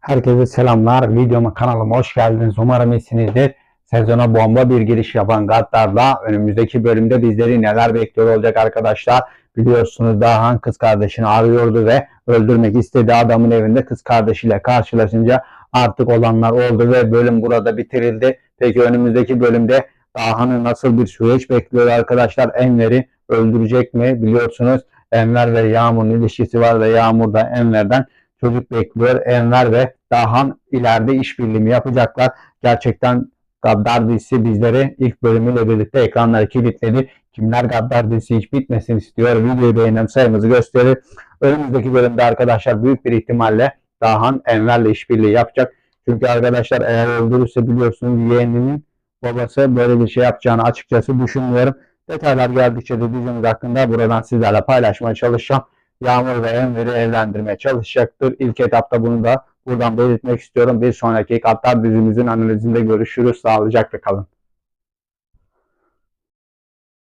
Herkese selamlar. Videoma kanalıma hoş geldiniz. Umarım iyisinizdir. Sezona bomba bir giriş yapan Gattar'da önümüzdeki bölümde bizleri neler bekliyor olacak arkadaşlar. Biliyorsunuz Dahan kız kardeşini arıyordu ve öldürmek istediği adamın evinde kız kardeşiyle karşılaşınca artık olanlar oldu ve bölüm burada bitirildi. Peki önümüzdeki bölümde Dahan'ı nasıl bir süreç bekliyor arkadaşlar? Enver'i öldürecek mi? Biliyorsunuz Enver ve Yağmur'un ilişkisi var ve Yağmur da Enver'den çocuk bekliyor. Enver ve Dahan ileride işbirliği yapacaklar. Gerçekten Gaddar dizisi bizleri ilk bölümüyle birlikte ekranları kilitledi. Kimler Gaddar dizisi hiç bitmesin istiyor. Videoyu beğenen sayımızı gösterir. Önümüzdeki bölümde arkadaşlar büyük bir ihtimalle Dahan Enver'le işbirliği yapacak. Çünkü arkadaşlar eğer öldürürse biliyorsunuz yeğeninin babası böyle bir şey yapacağını açıkçası düşünmüyorum. Detaylar geldikçe de dizimiz hakkında buradan sizlerle paylaşmaya çalışacağım. Yağmur ve Enver'i evlendirmeye çalışacaktır. İlk etapta bunu da buradan belirtmek istiyorum. Bir sonraki Katlar dizimizin analizinde görüşürüz. Sağlıcakla kalın.